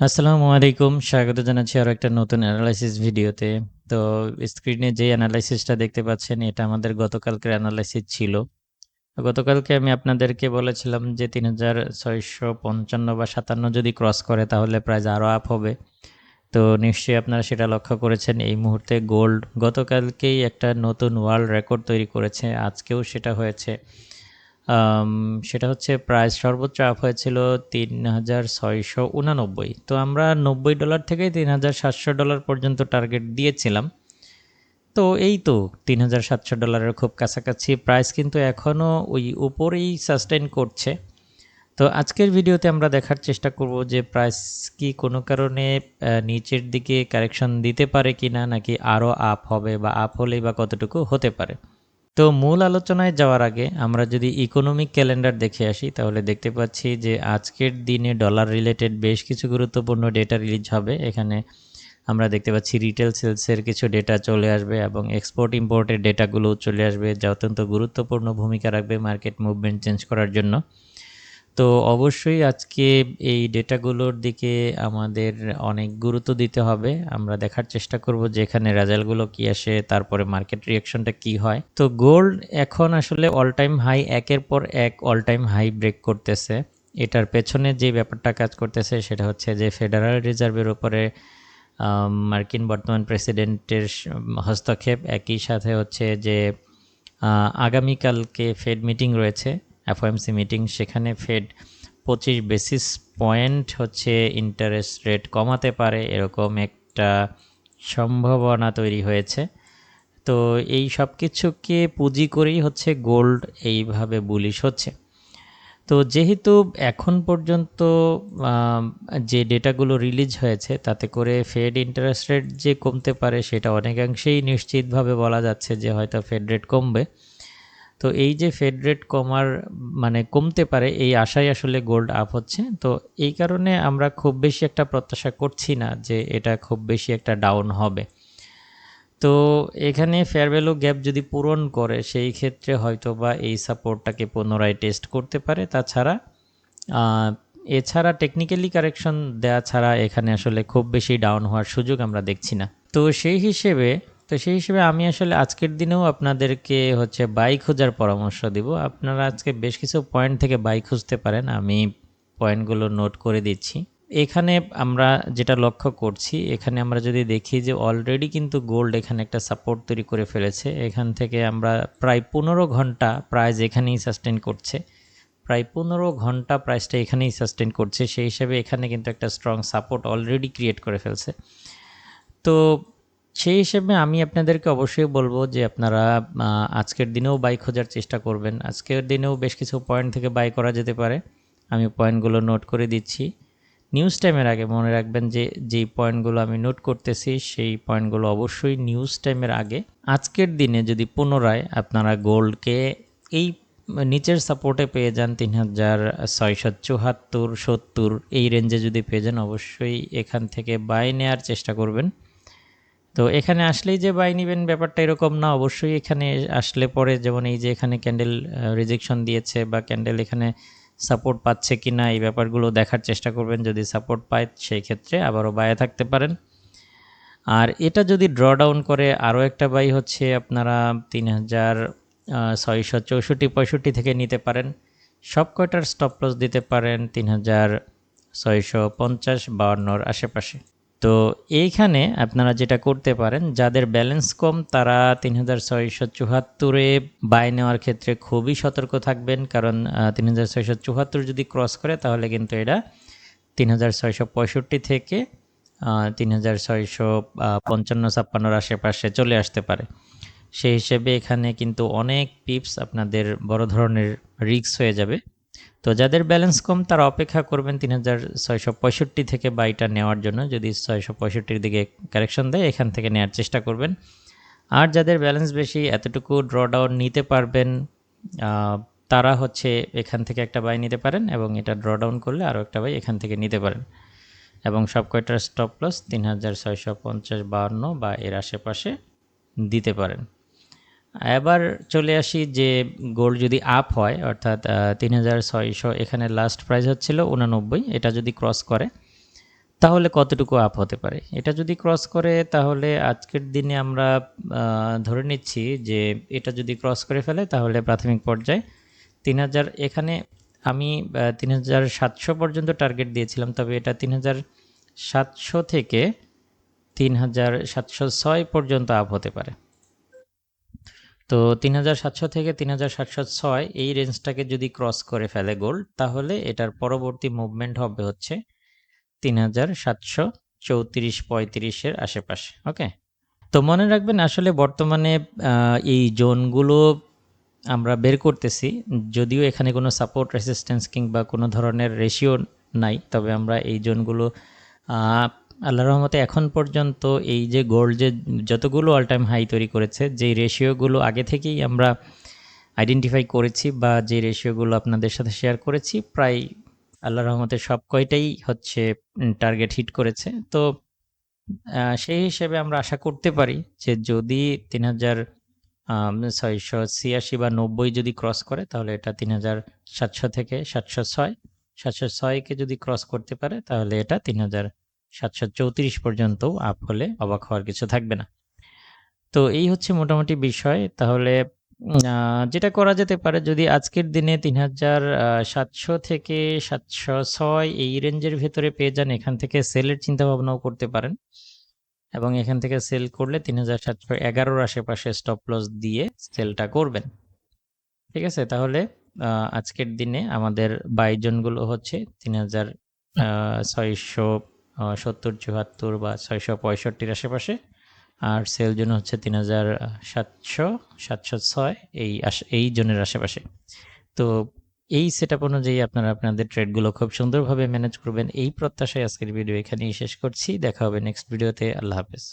আসসালামু আলাইকুম। স্বাগত জানাচ্ছি আরও একটা নতুন এনালাইসিস ভিডিওতে। তো স্ক্রিনে যে অ্যানালাইসিসটা দেখতে পাচ্ছেন, এটা আমাদের গতকালকের অ্যানালাইসিস ছিল। গতকালকে আমি আপনাদেরকে বলেছিলাম যে ৩৬৫৫ বা ৫৭ যদি ক্রস করে, তাহলে প্রাইস আরও আপ হবে। তো নিশ্চয়ই আপনারা সেটা লক্ষ্য করেছেন। এই মুহূর্তে গোল্ড গতকালকেই একটা নতুন ওয়ার্ল্ড রেকর্ড তৈরি করেছে। আজকেও সেটা হয়েছে। সেটা হচ্ছে প্রাইস সর্বোচ্চ আপ হয়েছিল ৩৬৮৯। তো আমরা $৯০ থেকে $৩৭০০ পর্যন্ত টার্গেট দিয়েছিলাম। তো এই তো $৩৭০০ খুব কাছাকাছি। প্রাইস কিন্তু এখনও ওই উপরেই সাস্টেইন করছে। তো আজকের ভিডিওতে আমরা দেখার চেষ্টা করব যে প্রাইস কি কোনো কারণে নিচের দিকে কারেকশন দিতে পারে কিনা, নাকি আরও আপ হবে বা আপ হলেই বা কতটুকু হতে পারে। তো মূল আলোচনায় যাওয়ার আগে আমরা যদি ইকোনমিক ক্যালেন্ডার দেখে আসি, তাহলে দেখতে পাচ্ছি যে আজকের দিনে ডলার রিলেটেড বেশ কিছু গুরুত্বপূর্ণ ডেটা রিলিজ হবে। এখানে আমরা দেখতে পাচ্ছি রিটেল সেলসের কিছু ডেটা চলে আসবে এবং এক্সপোর্ট ইম্পোর্টের ডেটাগুলোও চলে আসবে, যা অত্যন্ত গুরুত্বপূর্ণ ভূমিকা রাখবে মার্কেট মুভমেন্ট চেঞ্জ করার জন্য। তো অবশ্যই আজকে এই ডেটাগুলোর দিকে আমাদের অনেক গুরুত্ব দিতে হবে। আমরা দেখার চেষ্টা করব যে এখানে রেজাল্টগুলো কি আসে, তারপরে মার্কেট রিঅ্যাকশনটা কি হয়। তো গোল্ড এখন আসলে অল টাইম হাই একের পর এক অল টাইম হাই ব্রেক করতেছে। এটার পেছনে যে ব্যাপারটা কাজ করতেছে সেটা হচ্ছে যে ফেডারেল রিজার্ভের উপরে মার্কিন বর্তমান প্রেসিডেন্টের হস্তক্ষেপ একই সাথে হচ্ছে যে আগামীকালকে ফেড মিটিং রয়েছে। এফওএমসি মিটিং সেখানে ফেড ২৫ বেসিস পয়েন্ট হচ্ছে ইন্টারেস্ট রেট কমাতে পারে, এরকম একটা সম্ভাবনা তৈরি হয়েছে। তো এই সব কিছুকে পুঁজি করেই হচ্ছে গোল্ড এইভাবে বুলিশ হচ্ছে। তো যেহেতু এখন পর্যন্ত যে ডেটাগুলো রিলিজ হয়েছে, তাতে করে ফেড ইন্টারেস্ট রেট যে কমতে পারে, সেটা অনেকাংশেই নিশ্চিতভাবে বলা যাচ্ছে যে হয়তো ফেড রেট কমবে। তো এই যে ফেড রেট কমার মানে কমতে পারে, এই আশায় আসলে গোল্ড আপ হচ্ছে। তো এই কারণে আমরা খুব বেশি একটা প্রত্যাশা করছি না যে এটা খুব বেশি একটা ডাউন হবে। তো এখানে ফেয়ার গ্যাপ যদি পূরণ করে, সেই ক্ষেত্রে হয়তো বা এই সাপোর্টটাকে পুনরায় টেস্ট করতে পারে। তাছাড়া এছাড়া টেকনিক্যালি কারেকশন দেয়া ছাড়া এখানে আসলে খুব বেশি ডাউন হওয়ার সুযোগ আমরা দেখছি না। তো সেই হিসেবে তো সেই হিসেবে আমি আসলে আজকের দিনেও আপনাদেরকে হচ্ছে বাই খোঁজার পরামর্শ দিব। আপনারা আজকে বেশ কিছু পয়েন্ট থেকে বাই খুঁজতে পারেন। আমি পয়েন্টগুলো নোট করে দিচ্ছি। এখানে আমরা যেটা লক্ষ্য করছি, এখানে আমরা যদি দেখি যে অলরেডি কিন্তু গোল্ড এখানে একটা সাপোর্ট তৈরি করে ফেলেছে। এখান থেকে আমরা প্রায় ১৫ ঘণ্টা প্রাইস এখানেই সাস্টেইন করছে। প্রায় ১৫ ঘণ্টা প্রাইসটা এখানেই সাস্টেইন করছে। সেই হিসেবে এখানে কিন্তু একটা স্ট্রং সাপোর্ট অলরেডি ক্রিয়েট করে ফেলছে। তো সেই হিসেবে আমি আপনাদেরকে অবশ্যই বলব যে আপনারা আজকের দিনেও বাই খোঁজার চেষ্টা করবেন। আজকের দিনেও বেশ কিছু পয়েন্ট থেকে বাই করা যেতে পারে। আমি পয়েন্টগুলো নোট করে দিচ্ছি। নিউজ টাইমের আগে মনে রাখবেন যে যেই পয়েন্টগুলো আমি নোট করতেছি সেই পয়েন্টগুলো অবশ্যই নিউজ টাইমের আগে। আজকের দিনে যদি পুনরায় আপনারা গোল্ডকে এই নিচের সাপোর্টে পেয়ে যান ৩৬৭৪, ৭০ এই রেঞ্জে যদি পেয়ে যান অবশ্যই এখান থেকে বাই নেয়ার চেষ্টা করবেন। তো এখানে আসলেই যে বাই নিবেন ব্যাপারটা এরকম না। অবশ্যই এখানে আসলে পরে যেমন এই যে এখানে ক্যান্ডেল রিজেকশন দিয়েছে বা ক্যান্ডেল এখানে সাপোর্ট পাচ্ছে কি না এই ব্যাপারগুলো দেখার চেষ্টা করবেন। যদি সাপোর্ট পায়, সেই ক্ষেত্রে আবারও বায়ে থাকতে পারেন। আর এটা যদি ড্র ডাউন করে, আরও একটা বাই হচ্ছে আপনারা ৩৬৬৪-৬৫ থেকে নিতে পারেন। সব কয়টার স্টপ লস দিতে পারেন ৩৬৫০-৫২র আশেপাশে। তো এইখানে আপনারা যেটা করতে পারেন, যাদের ব্যালেন্স কম, তারা ৩৬৭৪ এ বাই নেওয়ার ক্ষেত্রে খুবই সতর্ক থাকবেন। কারণ আ ৩৬৭৪ যদি ক্রস করে, তাহলে কিন্তু এটা ৩৬৬৫ থেকে তিন হাজার ছয়শো পঞ্চান্ন ছাপ্পান্নর আশেপাশে চলে আসতে পারে। সেই হিসেবে এখানে কিন্তু অনেক পিপস আপনাদের বড় ধরনের রিস্ক হয়ে যাবে। তো যাদের ব্যালেন্স কম, তারা অপেক্ষা করবেন ৩৬৬৫ থেকে বাইটা নেওয়ার জন্য। যদি ৬৬৫ দিকে কারেকশন দেয়, এখান থেকে নেওয়ার চেষ্টা করবেন। আর যাদের ব্যালেন্স বেশি, এতটুকু ড্র ডাউন নিতে পারবেন তারা হচ্ছে এখান থেকে একটা বাই নিতে পারেন এবং এটা ড্র ডাউন করলে আরও একটা বাই এখান থেকে নিতে পারেন। এবং সব কয়টার স্টপ লস ৩৬৫০-৫২ বা এর আশেপাশে দিতে পারেন। এবার চলে আসি যে গোল্ড যদি আপ হয়, অর্থাৎ আ ৩৬০০ এখানে লাস্ট প্রাইস হচ্ছিল ৮৯ এটা যদি ক্রস করে, তাহলে কতটুকু আপ হতে পারে? এটা যদি ক্রস করে, তাহলে আজকের দিনে আমরা ধরে নিচ্ছি যে এটা যদি ক্রস করে ফেলে, তাহলে প্রাথমিক পর্যায়ে তিন হাজার, এখানে আমি তিন হাজার সাতশো পর্যন্ত টার্গেট দিয়েছিলাম, তবে এটা তিন হাজার সাতশো থেকে তিন হাজার সাতশো ছয় পর্যন্ত আপ হতে পারে। তো তিন হাজার সাতশো থেকে তিন হাজার সাতশো ছয় এই রেঞ্জটাকে যদি ক্রস করে ফেলে গোল্ড তাহলে এটার পরবর্তী মুভমেন্ট হবে হচ্ছে তিন হাজার সাতশো চৌত্রিশ পঁয়ত্রিশের আশেপাশে ওকে তো মনে রাখবেন আসলে বর্তমানে এই জোনগুলো আমরা বের করতেছি, যদিও এখানে কোনো সাপোর্ট রেসিস্ট্যান্স কিংবা কোনো ধরনের রেশিও নাই, তবে আমরা এই জোনগুলো আহ, আল্লাহর রহমতে এখন পর্যন্ত এই যে গোল্ড যে যতগুলো অল টাইম হাই তৈরি করেছে যেই রেশিওগুলো আগে থেকেই আমরা আইডেন্টিফাই করেছি বা যে রেশিওগুলো আপনাদের সাথে শেয়ার করেছি প্রায় আল্লাহর রহমতে সব কয়টাই হচ্ছে টার্গেট হিট করেছে। তো সেই হিসেবে আমরা আশা করতে পারি যে যদি তিন হাজার ছয়শো ছিয়াশি বা নব্বই যদি ক্রস করে তাহলে এটা তিন হাজার সাতশো থেকে সাতশো ছয় সাতশো ছয়কে যদি ক্রস করতে পারে তাহলে এটা তিন হাজার সাতশো চৌত্রিশ পর্যন্ত আপ হলে অবাক হওয়ার কিছু থাকবে না। তো এই হচ্ছে মোটামুটি বিষয়। তাহলে যেটা করা যেতে পারে, যদি আজকের দিনে তিন হাজার সাতশো থেকে সাতশো ছয় এই রেঞ্জের ভেতরে পেয়ে যান, এখান থেকে সেলের চিন্তা ভাবনাও করতে পারেন। এবং এখান থেকে সেল করলে তিন হাজার সাতশো এগারোর আশেপাশে স্টপ লস দিয়ে সেলটা করবেন। ঠিক আছে? তাহলে আজকের দিনে আমাদের বাইজনগুলো হচ্ছে তিন হাজার ছয়শো সত্তর, চুয়াত্তর বা ছয়শো পঁয়ষট্টির আশেপাশে। আর সেল জন্য হচ্ছে তিন হাজার সাতশো সাতশো ছয় এই এই জনের আশেপাশে। তো এই সেট আপ অনুযায়ী আপনারা আপনাদের ট্রেডগুলো খুব সুন্দরভাবে ম্যানেজ করবেন। এই প্রত্যাশায় আজকের ভিডিও এখানেই শেষ করছি। দেখা হবে নেক্সট ভিডিওতে আল্লাহ হাফেজ।